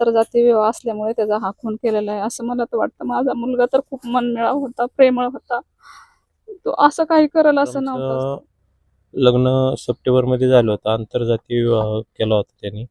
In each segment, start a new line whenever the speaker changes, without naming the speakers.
आंतरजातीय विवाह असल्यामुळे त्याचा हा खून केलेला आहे. असं मला तर वाटतं. माझा मुलगा तर खूप मनमिळाव होता प्रेमळ होता. तो असं काही करेल असं नव्हतं.
लग्न सप्टेंबरमध्ये झालं होतं. आंतरजातीय विवाह केला होता त्यांनी.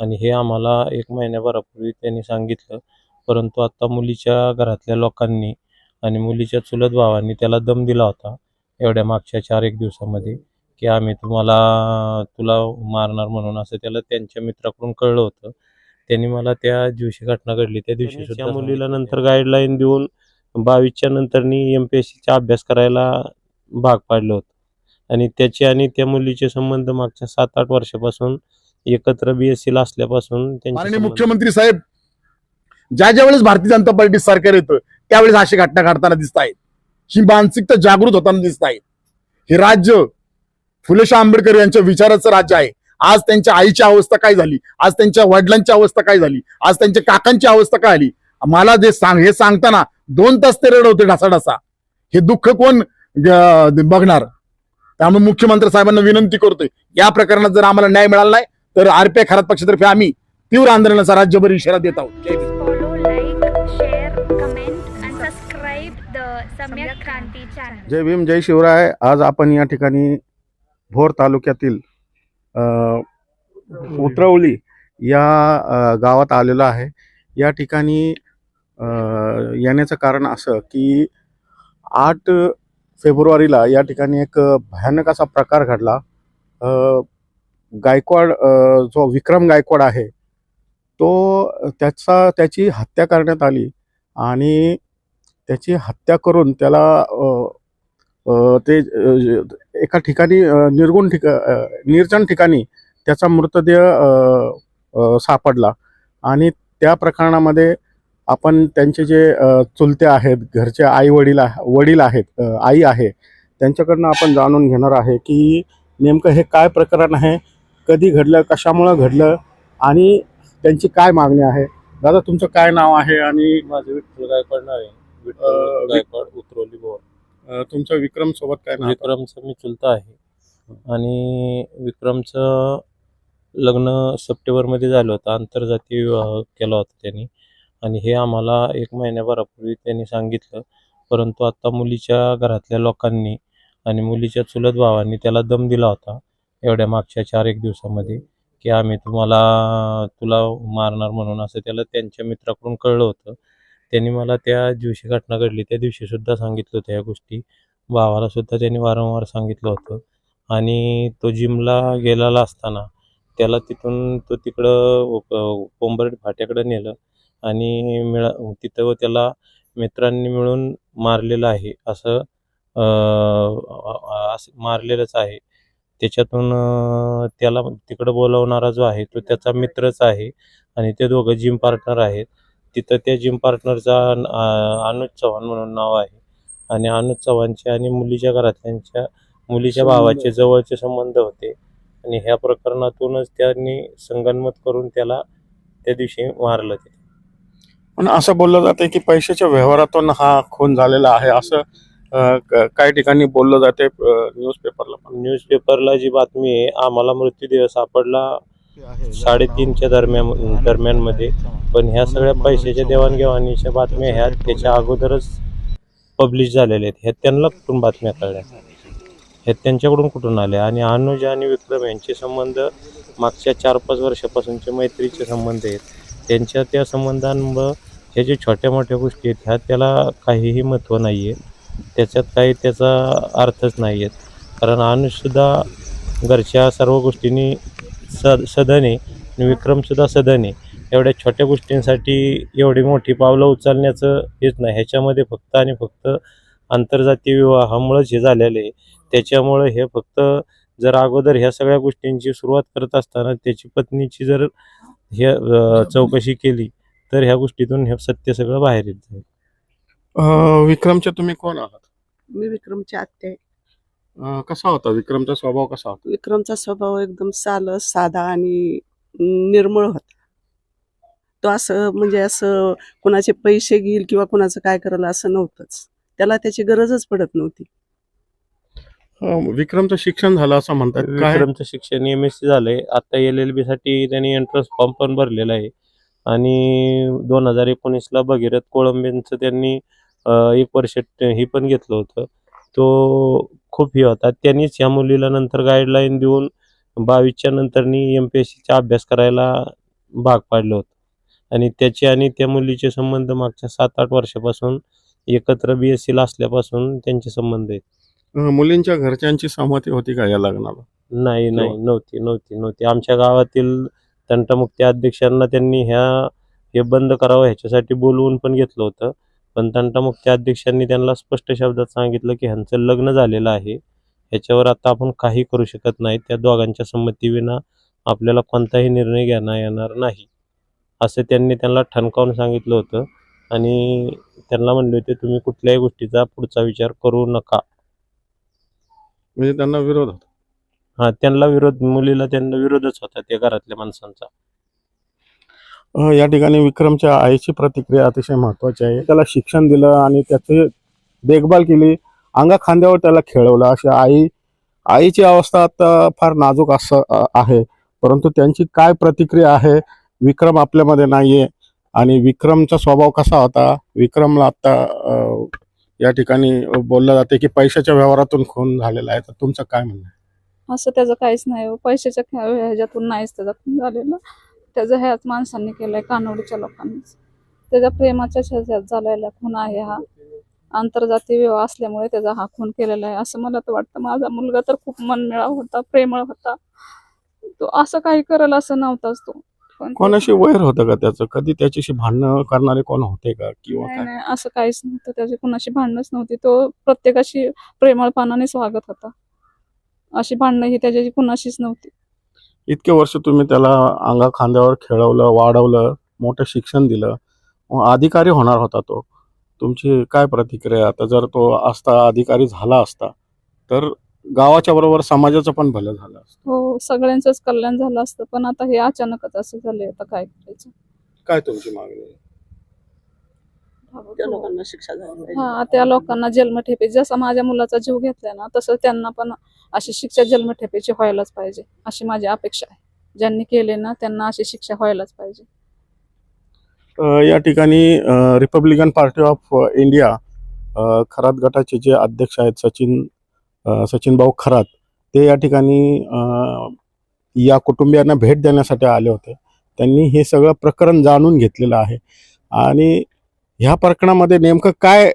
आणि हे आम्हाला एक महिन्याभरापूर्वी त्यांनी सांगितलं. परंतु आता मुलीच्या घरातल्या लोकांनी आणि मुलीच्या चुलत भावांनी त्याला दम दिला होता एवढ्या मागच्या चार एक दिवसामध्ये की आम्ही तुम्हाला तुला मारणार म्हणून असं त्याला त्यांच्या मित्राकडून कळलं होतं. त्यांनी मला त्या दिवशी घटना घडली. त्या दिवशी सुद्धा मुलीला नंतर गाईडलाईन देऊन बावीसच्या नंतरनी एम पी एस सीचा अभ्यास करायला भाग पाडलं होतं. आणि त्याचे आणि त्या मुलीचे संबंध मागच्या सात आठ वर्षापासून एकत्र बी एस सीला असल्यापासून त्यांचे
माननीय
संबंध-
मुख्यमंत्री साहेब ज्या ज्या वेळेस भारतीय जनता पार्टी सरकार येतं त्यावेळेस अशी घटना घडताना दिसत आहेत. ही मानसिकता जागृत होताना दिसत आहे हे राज्य फुलेशाह आंबेडकर यांच्या विचाराचं राज्य आहे. आज त्यांच्या आईची अवस्था काय झाली? आज त्यांच्या वडिलांची अवस्था काय झाली? आज त्यांच्या काकांची अवस्था काय झाली मला जे सांग हे सांगताना दोन तास ते रडवते ढासाढासा. हे दुःख कोण बघणार? त्यामुळे मुख्यमंत्री साहेबांना विनंती करतोय या प्रकरणात जर आम्हाला न्याय मिळाला नाही तर आरपीआय खरात पक्षातर्फे आम्ही तीव्र आंदोलनाचा राज्यभर इशारा देत आहोत. जय भीम.
जय शिवराय. आज आपण या ठिकाणी भोर तालुक्यातील उतरवली. या गावात आलेलो आहे. या ठिकाणी येण्याचं कारण असं की आठ फेब्रुवारीला या ठिकाणी एक भयानक असा प्रकार घडला. गायकवाड जो विक्रम गायकवाड आहे तो त्याचा त्याची हत्या करण्यात आली आणि त्याची हत्या करून त्याला ते एका ठिकाणी निर्गुण ठिका निर्जन ठिकाणी त्याचा मृतदेह सापडला. आणि त्या प्रकरणामध्ये आपण त्यांचे जे चुलते आहेत घरचे आई वडील वडील आहेत आई आहे त्यांच्याकडनं आपण जाणून घेणार आहे की नेमकं हे काय प्रकरण आहे कधी घडलं कशामुळं घडलं आणि त्यांची काय मागणी आहे. दादा तुमचं काय नाव आहे आणि
माझं विठ्ठल गायकवाड नाव आहे. विठ्ठल गायकवाड उतरवली बोर
तुमचा विक्रम सोबत काय नाव
विक्रमचं मी चुलता आहे. आणि विक्रमचं लग्न सप्टेंबरमध्ये झालं होतं. आंतरजातीय विवाह केला होता त्यांनी. आणि हे आम्हाला एक महिन्याभरापूर्वी त्यांनी सांगितलं. परंतु आता मुलीच्या घरातल्या लोकांनी आणि मुलीच्या चुलत भावांनी त्याला दम दिला होता एवढ्या मागच्या चार एक दिवसामध्ये की आम्ही तुम्हाला तुला मारणार म्हणून असं त्याला त्यांच्या मित्राकडून कळलं होतं. त्यांनी मला त्या दिवशी घटना घडली. त्या दिवशीसुद्धा सांगितलं होतं या गोष्टी. भावाला सुद्धा त्यांनी वारंवार सांगितलं होतं. आणि तो जिमला गेलेला असताना त्याला तिथून तो तिकडं कोंबरेट फाट्याकडे नेलं आणि मिळा तिथं त्याला मित्रांनी मिळून मारलेलं आहे. असं असं मारलेलंच आहे. त्याच्यातून त्याला तिकडं बोलवणारा जो आहे तो त्याचा मित्रच आहे. आणि ते दोघं जिम पार्टनर आहेत. तिथं त्या जिम पार्टनरचा अनुज चव्हाण म्हणून नाव आहे. आणि अनुज चव्हाणचे आणि मुलीच्या घरातल्यांच्या मुलीच्या भावाचे जवळचे संबंध होते. आणि ह्या प्रकरणातूनच त्यांनी संगनमत करून त्याला त्या दिवशी मारलं ते.
पण असं बोललं जाते की पैशाच्या व्यवहारातून हा खून झालेला आहे असं काही ठिकाणी बोललं जाते न्यूजपेपरला पण.
न्यूजपेपरला जी बातमी आहे आम्हाला मृत्यूदेह सापडला साडेतीनच्या दरम्यान दरम्यानमध्ये पण ह्या सगळ्या पैशाच्या देवाणघेवाणीच्या बातम्या ह्या त्याच्या अगोदरच पब्लिश झालेल्या आहेत. ह्या त्यांना कुठून बातम्या कळल्या? ह्या त्यांच्याकडून कुठून आल्या? आणि अनुज आणि विक्रम यांचे संबंध मागच्या चार पाच वर्षापासूनचे मैत्रीचे संबंध आहेत. त्यांच्या त्या संबंधांमुळं ह्या जे छोट्या मोठ्या गोष्टी आहेत ह्या त्याला काहीही महत्त्व नाही आहे त्याच्यात काही त्याचा अर्थच नाही आहेत कारण अनुजसुद्धा घरच्या सर्व गोष्टींनी सद सदन आहे आणि विक्रमसुद्धा सदन आहे एवढ्या छोट्या गोष्टींसाठी एवढी मोठी पावलं उचलण्याचं हेच नाही. ह्याच्यामध्ये फक्त आणि फक्त आंतरजातीय विवाहामुळंच हे झालेलं आहे. त्याच्यामुळं हे फक्त जर अगोदर ह्या सगळ्या गोष्टींची सुरुवात करत असताना त्याची पत्नीची जर हे चौकशी केली तर ह्या गोष्टीतून हे सत्य सगळं बाहेर येत जाईल.
अ, विक्रमचे तुम्ही कोण आहात?
मी विक्रमची आत्या आहे.
अ, कसा होता? विक्रमचा स्वभाव कसा होता?
विक्रमचा स्वभाव एकदम सालस साधा आणि निर्मळ होता. तो असं म्हणजे असं कुणाचे पैसे घेईल किंवा कुणाचं काय करेल असं नव्हतंच. त्याला त्याची गरजच पडत नव्हती.
अ, विक्रमचं शिक्षण झालं असं म्हणतात. काय?
विक्रमचं शिक्षण एम एस सी झालंय. आता एल एल बी साठी त्यांनी एंट्रन्स फॉर्म पण भरलेला आहे. आणि दोन हजार एकोणीसला भगीरथ कोळंबेंचं त्यांनी अं, एक वर्ष ट- हे पण घेतलं होतं. तो खूप हे होता. त्यांनीच ह्या मुलीला नंतर गाईडलाईन देऊन बावीसच्या नंतरनी एम पी एस सीचा अभ्यास करायला भाग पाडलं होतं. आणि त्याचे आणि त्या मुलीचे संबंध मागच्या सात आठ वर्षापासून एकत्र बी एस सीला असल्यापासून त्यांचे संबंध आहेत.
मुलींच्या घरच्यांची सहमती होती का या लग्नाला?
नाही नाही नव्हती नव्हती नव्हती. आमच्या गावातील तंटमुक्ती अध्यक्षांना त्यांनी ह्या हे बंद करावं ह्याच्यासाठी बोलवून पण घेतलं होतं. पण तंटमुक्ती अध्यक्षांनी त्यांना स्पष्ट शब्दात सांगितलं की ह्यांचं लग्न झालेलं आहे. ह्याच्यावर आता आपण काही करू शकत नाही. त्या दोघांच्या संमतीविना आपल्याला कोणताही निर्णय घेता येणार नाही. असं त्यांनी त्यांना ठणकावून सांगितलं होतं. आणि त्यांना म्हणले होते तुम्ही कुठल्याही गोष्टीचा पुढचा विचार करू नका.
म्हणजे त्यांना विरोध होता?
हा त्यांना विरोध मुलीला त्यांना विरोधच होता त्या घरातल्या माणसांचा.
या ठिकाणी विक्रमच्या आईची प्रतिक्रिया अतिशय महत्वाची आहे. त्याला शिक्षण दिलं आणि त्याची देखभाल केली. अंगा खांद्यावर त्याला खेळवलं. अशी आई आईची अवस्था आता फार नाजूक असं आहे. परंतु त्यांची काय प्रतिक्रिया आहे? विक्रम आपल्यामध्ये नाहीये. आणि विक्रमचा स्वभाव कसा होता? विक्रमला आता या ठिकाणी बोललं जाते की पैशाच्या व्यवहारातून खून झालेला आहे. तर तुमचं काय म्हणणं
असं त्याचं काहीच नाही हो. पैशाच्या ह्याच्यातून नाहीच त्याचा खून झालेला. त्याचं ह्याच माणसांनी केलंय कानवडीच्या लोकांनीच. त्याच्या प्रेमाच्या ह्याच्यात झालेला खून आहे हा. आंतरजातीय विवाह असल्यामुळे त्याचा हा खून केलेला आहे. असं मला तर वाटतं. माझा मुलगा तर खूप मनमिळाव होता प्रेमळ होता. तो असं काही करेल असं नव्हताच तो.
कोणाशी वैर होतं का त्याचं? कधी त्याच्याशी भांडणं करणारे कोण होते का? किंवा
नाही
काय?
नाही असं काहीच नव्हतं. त्याची कुणाशी भांडणच नव्हती. तो प्रत्येकाशी प्रेमळपणानेच वागत होता. अशी भांडणं ही त्याच्याशी कुणाशीच नव्हती.
इतके वर्ष तुम्ही त्याला अंगा खांद्यावर खेळवलं वाढवलं मोठं शिक्षण दिलं अधिकारी होणार होता तो तुमची काय प्रतिक्रिया? आता जर तो असता अधिकारी झाला असता तर गावाच्या बरोबर समाजाचं पण भलं झालं असतं
हो सगळ्यांचंच कल्याण झालं असतं पण आता हे अचानकच असं झालंय आता काय करायचं
काय तुमची मागणी आहे?
त्या लोकांना शिक्षा झाली पाहिजे.
हा त्या लोकांना जन्मठेपे जसा माझ्या मुलाचा जीव घेतलाय ना तसं त्यांना पण अशी शिक्षा जन्मठेपेची व्हायलाच पाहिजे अशी माझी अपेक्षा आहे. ज्यांनी केले ना त्यांना अशी शिक्षा व्हायलाच पाहिजे.
अ, या ठिकाणी अ, रिपब्लिकन पार्टी ऑफ इंडिया अ, खरात गटाचे जे अध्यक्ष आहेत सचिन अ, सचिन भाऊ खरात ते या ठिकाणी अ, या कुटुंबियांना भेट देण्यासाठी आले होते. त्यांनी हे सगळं प्रकरण जाणून घेतलेलं आहे. आणि ह्या प्रकरणामध्ये नेमकं काय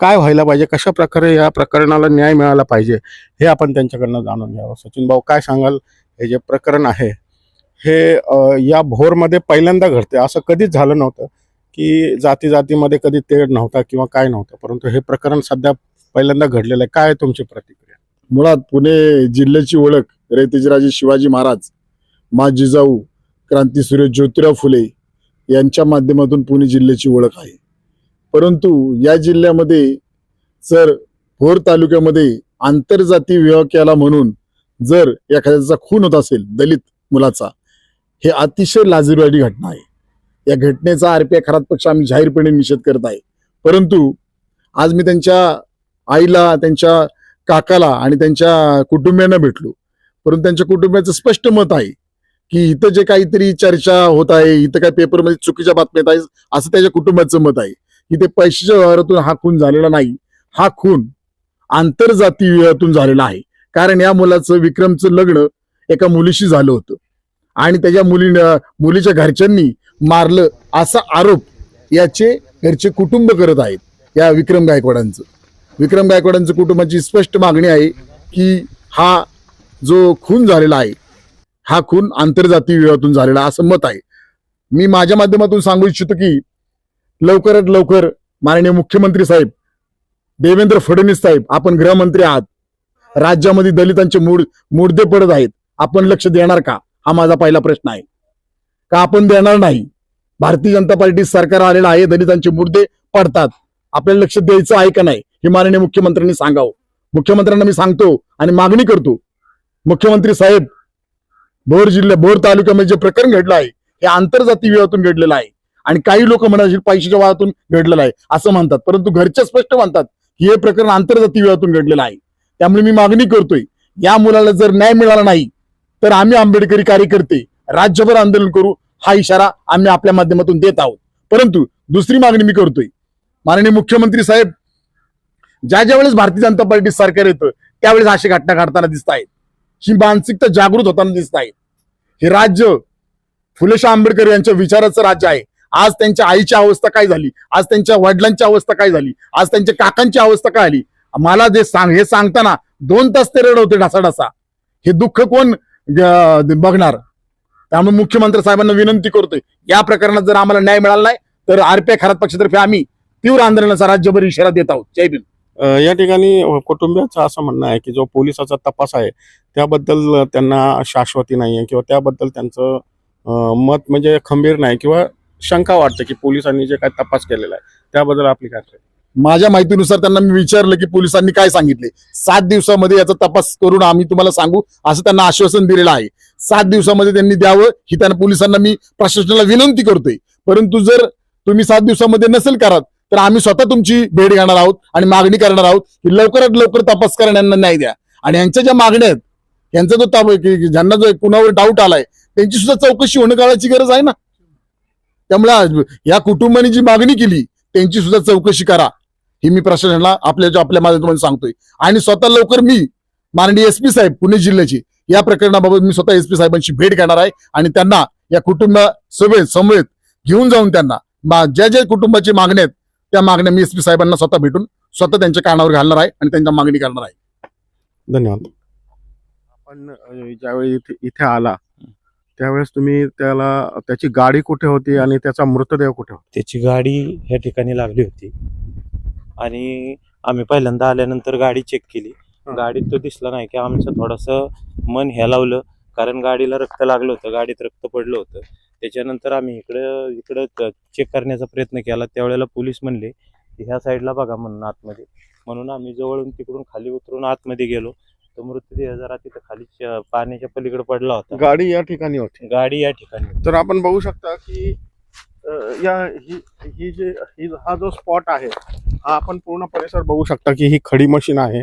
काय व्हायला पाहिजे? कशा प्रकारे या प्रकरणाला न्याय मिळाला पाहिजे? हे आपण त्यांच्याकडनं जाणून घ्यावं. सचिन भाऊ काय सांगाल? हे जे प्रकरण आहे हे या भोरमध्ये पहिल्यांदा घडते असं कधीच झालं नव्हतं की जाती जातीमध्ये कधी तेढ नव्हता किंवा काय नव्हतं. परंतु हे प्रकरण सध्या पहिल्यांदा घडलेलं आहे. काय आहे तुमची प्रतिक्रिया?
मुळात पुणे जिल्ह्याची ओळख रयतेजराजे शिवाजी महाराज मा जिजाऊ क्रांतीसूर्य ज्योतिराव फुले यांच्या माध्यमातून पुणे जिल्ह्याची ओळख आहे. परंतु या जिल्ह्यामध्ये जर भोर तालुक्यामध्ये आंतरजाती विवाह केला म्हणून जर एखाद्याचा खून होत असेल दलित मुलाचा हे अतिशय लाजीरवाडी घटना आहे. या घटनेचा आरपीआय खरात पक्ष आम्ही जाहीरपणे निषेध करत आहे. परंतु आज मी त्यांच्या आईला त्यांच्या काकाला आणि त्यांच्या कुटुंबियांना भेटलो. परंतु त्यांच्या कुटुंबियाचं स्पष्ट मत आहे की इथं जे काहीतरी चर्चा होत आहे इथं काही पेपरमध्ये चुकीच्या बातम्या येत आहे असं त्याच्या कुटुंबाचं मत आहे. की ते पैशाच्या व्यवहारातून हा खून झालेला नाही हा खून आंतरजाती व्यवहारातून झालेला आहे. कारण या मुलाचं विक्रमचं लग्न एका मुलीशी झालं होतं. आणि त्याच्या मुलीनं मुलीच्या घरच्यांनी मारलं असा आरोप याचे घरचे कुटुंब करत आहेत या विक्रम गायकवाडांचं. विक्रम गायकवाडांचं कुटुंबाची स्पष्ट मागणी आहे की हा जो खून झालेला आहे हा खून आंतरजातीय विवाहातून झालेला असं मत आहे. मी माझ्या माध्यमातून सांगू इच्छितो की लवकरात लवकर माननीय मुख्यमंत्री साहेब देवेंद्र फडणवीस साहेब आपण गृहमंत्री आहात. राज्यामध्ये दलितांचे मूड मुर्दे पडत आहेत. आपण लक्ष देणार का? हा माझा पहिला प्रश्न आहे. का आपण देणार नाही? भारतीय जनता पार्टी सरकार आलेलं आहे दलितांचे मुद्दे पडतात. आपल्याला लक्ष द्यायचं आहे का नाही हे माननीय मुख्यमंत्र्यांनी सांगावं. मुख्यमंत्र्यांना मी सांगतो आणि मागणी करतो. मुख्यमंत्री साहेब भोर जिल्ह्या भोर तालुक्यामध्ये जे प्रकरण घडलं आहे हे आंतरजाती विवाहातून घडलेलं आहे. आणि काही लोक म्हणातील पैशाच्या वादातून घडलेलं आहे असं म्हणतात. परंतु घरचे स्पष्ट म्हणतात की हे प्रकरण आंतरजाती विवाहातून घडलेलं आहे. त्यामुळे मी मागणी करतोय या मुलाला जर न्याय मिळाला नाही तर आम्ही आंबेडकरी कार्यकर्ते राज्यभर आंदोलन करू. हा इशारा आम्ही आपल्या माध्यमातून देत आहोत. परंतु दुसरी मागणी मी करतोय. माननीय मुख्यमंत्री साहेब ज्या ज्या वेळेस भारतीय जनता पार्टी सरकार येतं त्यावेळेस अशी घटना घडताना दिसत आहेत ही मानसिकता जागृत होताना दिसत आहे हे राज्य फुलेशाह आंबेडकर यांच्या विचाराचं राज्य आहे. आज त्यांच्या आईची अवस्था काय झाली? आज त्यांच्या वडिलांची अवस्था काय झाली? आज त्यांच्या काकांची अवस्था काय आली? मला जे सांग हे सांगताना दोन तास ते रडवते ढासाढासा. हे दुःख कोण बघणार? त्यामुळे मुख्यमंत्री साहेबांना विनंती करतोय. या प्रकरणात जर आम्हाला न्याय मिळाला नाही तर आरपीआय खरात पक्षातर्फे आम्ही तीव्र आंदोलनाचा राज्यभर इशारा देत आहोत. जय भीम.
या ठिकाणी अ, कुटुंबियाचं असं म्हणणं आहे की जो पोलिसाचा तपास आहे त्याबद्दल त्यांना शाश्वती नाही आहे किंवा त्याबद्दल त्यांचं मत म्हणजे खंबीर नाही किंवा शंका वाटते की पोलिसांनी जे काय तपास केलेला आहे त्याबद्दल आपली काय
माझ्या माहितीनुसार त्यांना मी विचारलं की पोलिसांनी काय सांगितले. सात दिवसामध्ये याचा तपास करून आम्ही तुम्हाला सांगू असं त्यांना आश्वासन दिलेलं आहे. सात दिवसामध्ये त्यांनी द्यावं ही त्यांना पोलिसांना मी प्रशासनाला विनंती करतोय. परंतु जर तुम्ही सात दिवसामध्ये नसेल करत तर आम्ही स्वतः तुमची भेट घेणार आहोत आणि मागणी करणार आहोत की लवकरात लवकर तपास करण्यांना न्याय द्या. आणि यांच्या ज्या मागण्या आहेत यांचा जो ताब आहे की ज्यांना जो कुणावर डाऊट आलाय त्यांची सुद्धा चौकशी होणं काळाची गरज आहे ना. त्यामुळे या कुटुंबाने जी मागणी केली त्यांची सुद्धा चौकशी करा. ही मी प्रशासनाला आपल्या आपल्या माध्यमातून सांगतोय. आणि स्वतः लवकर मी माननीय एस पी साहेब पुणे जिल्ह्याची या प्रकरणाबाबत मी स्वतः एस पी साहेबांची भेट घेणार आहे आणि त्यांना या कुटुंब सभेत समवेत घेऊन जाऊन त्यांना ज्या ज्या कुटुंबाची मागण्या आहेत त्या मागण्या मी एस पी साहेबांना स्वतः भेटून स्वतः त्यांच्या कानावर घालणार आहे आणि त्यांच्या मागणी करणार आहे.
धन्यवाद. आपण अ, ज्यावेळी इथे इथे आला त्यावेळेस तुम्ही त्याला त्याची गाडी कुठे होती आणि त्याचा मृतदेह कुठे होता?
त्याची गाडी ह्या ठिकाणी लागली होती. आणि आम्ही पहिल्यांदा आल्यानंतर गाडी चेक केली.
हा.
गाडीत तो दिसला नाही की आमचं थोडंसं मन ह्या लावलं. कारण गाडीला रक्त लागलं होतं. गाडीत रक्त पडलं होतं. त्याच्यानंतर आम्ही इकडं इकडं चेक करण्याचा प्रयत्न केला. त्यावेळेला पोलीस म्हणले की ह्या साईडला बघा म्हणून आतमध्ये. म्हणून आम्ही जवळून तिकडून खाली उतरून आतमध्ये गेलो. तो मृतदेह जरा तिथं खाली पाण्याच्या पलीकडे पडला होता.
गाडी या ठिकाणी होती.
गाडी या ठिकाणी होती.
तर आपण बघू शकता की अ, या ही ही जे ही हा जो स्पॉट आहे हा आपण पूर्ण परिसर बघू शकता की ही खडी मशीन आहे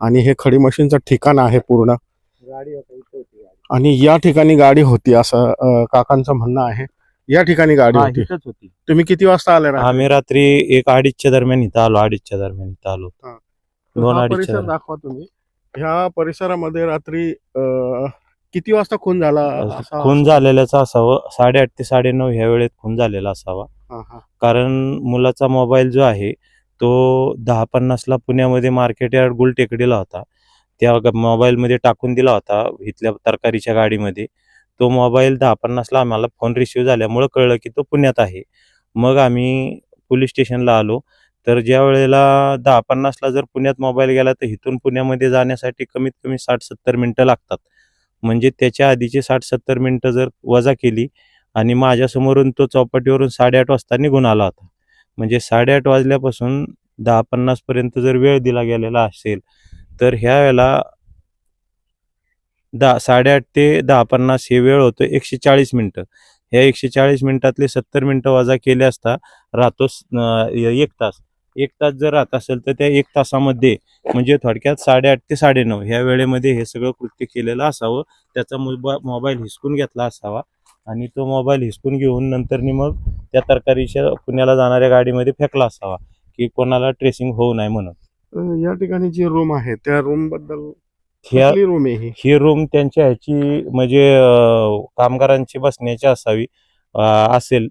आणि हे खडी मशीनचं ठिकाण आहे पूर्ण.
गाडी इथं होती गाडी.
आणि या ठिकाणी गाडी होती असं अ, काकांचं म्हणणं आहे. या ठिकाणी गाडी
हा,
होती.
इथंच होती.
तुम्ही किती वाजता आले रात्री?
आम्ही रात्री एक अडीचच्या दरम्यान इथं आलो अडीचच्या दरम्यान इथं आलो दोन
हा
अडीचच्या
परिसर
दरम्यान.
दाखवा तुम्ही. ह्या परिसरामध्ये रात्री अ, किती वाजता खून झाला असा-
खून झालेल्याचा असावं. साडेआठ ते साडेनऊ ह्या वेळेत खून झालेला असावा.
हा, हा.
कारण मुलाचा मोबाईल जो आहे तो दहा पन्नासला पुण्यामध्ये मार्केट यार्ड गुलटेकडीला होता. त्या ग- मोबाईलमध्ये टाकून दिला होता इथल्या तरकारीच्या गाडीमध्ये. तो मोबाईल दहा पन्नासला आम्हाला फोन रिसिव्ह झाल्यामुळं कळलं की तो पुण्यात आहे. मग आम्ही पोलीस स्टेशनला आलो. तर ज्या वेळेला दहा पन्नासला जर पुण्यात मोबाईल गेला तर इथून पुण्यामध्ये जाण्यासाठी कमीत कमी साठ सत्तर मिनटं लागतात. म्हणजे त्याच्या आधीचे साठ सत्तर मिनटं जर वजा केली आणि माझ्यासमोरून तो चौपाटीवरून साडेआठ वाजता निघून आला होता. म्हणजे साडेआठ वाजल्यापासून दहा पन्नास पर्यंत जर वेळ दिला गेलेला असेल तर ह्या वेळेला दहा साडेआठ ते दहा पन्नास हे वेळ होतो एकशे चाळीस मिनटं. ह्या एकशे चाळीस मिनिटातले सत्तर मिनटं वजा केले असता राहतो एक तास. एक तास जर राहत असेल तर त्या एक तासामध्ये म्हणजे थोडक्यात साडेआठ ते साडेनऊ ह्या वेळेमध्ये हे सगळं कृत्य केलेलं असावं. त्याचा मोबा मोबाईल हिसकून घेतला असावा आणि तो मोबाईल हिसकून घेऊन नंतरनी मग त्या तरकारीच्या पुण्याला जाणाऱ्या गाडीमध्ये फेकला असावा की कोणाला ट्रेसिंग होऊ नये म्हणून.
या ठिकाणी जी रूम आहे त्या रूमबद्दल रूम आहे ही?
रूम त्यांच्या ह्याची म्हणजे कामगारांची बसण्याची असावी असेल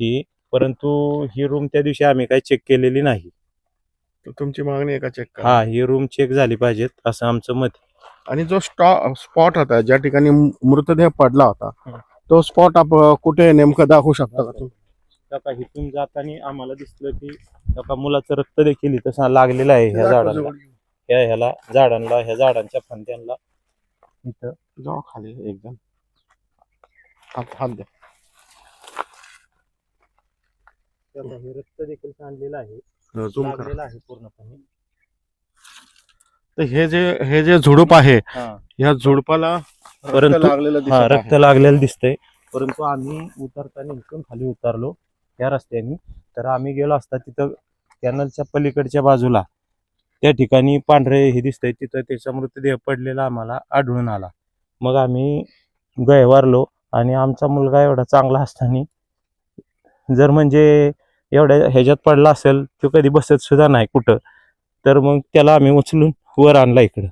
ही परंतु ही रूम त्या दिवशी आम्ही काही चेक केलेली नाही.
तर तुमची मागणी आहे का चेक करा?
हा ही रूम चेक झाली पाहिजेत असं आमचं मत आहे.
आणि जो स्टॉ स्पॉट होता ज्या ठिकाणी मृ- मृतदेह पडला होता
हं.
तो स्पॉट आप कुठे नेमकं दाखवू शकता का तुम्ही?
त्या का इथून जाताना आम्हाला दिसलं की त्या का मुलाचं रक्त देखील इथं लागलेलं आहे ह्या झाडांना ह्या ह्याला झाडांना ह्या झाडांच्या फांद्यांना इथं.
जाऊ खाली एकदम. हात हात द्या.
हे रक्त देखील सांडलेलं आहे.
झूम करा.
लागलेलं आहे पूर्णपणे.
तर हे जे हे जे झुडूप आहे या झुडपाला रक्त
परंतु-
लागलेलं दिसत
हा
आहे.
रक्त लागलेलं दिसतंय. परंतु आम्ही उतरताना इथून खाली उतरलो त्या रस्त्याने. तर आम्ही गेलो असता तिथं कॅनलच्या पलीकडच्या बाजूला. त्या ठिकाणी पांढरे हे दिसतंय तिथं त्याचा मृतदेह पडलेला आम्हाला आढळून आला. मग आम्ही गयवारलो आणि आमचा मुलगा एवढा चांगला असताना जर म्हणजे एवढ्या ह्याच्यात पडला असेल तो कधी बसत सुद्धा नाही कुठं. तर मग त्याला आम्ही उचलून वर आणला इकडं.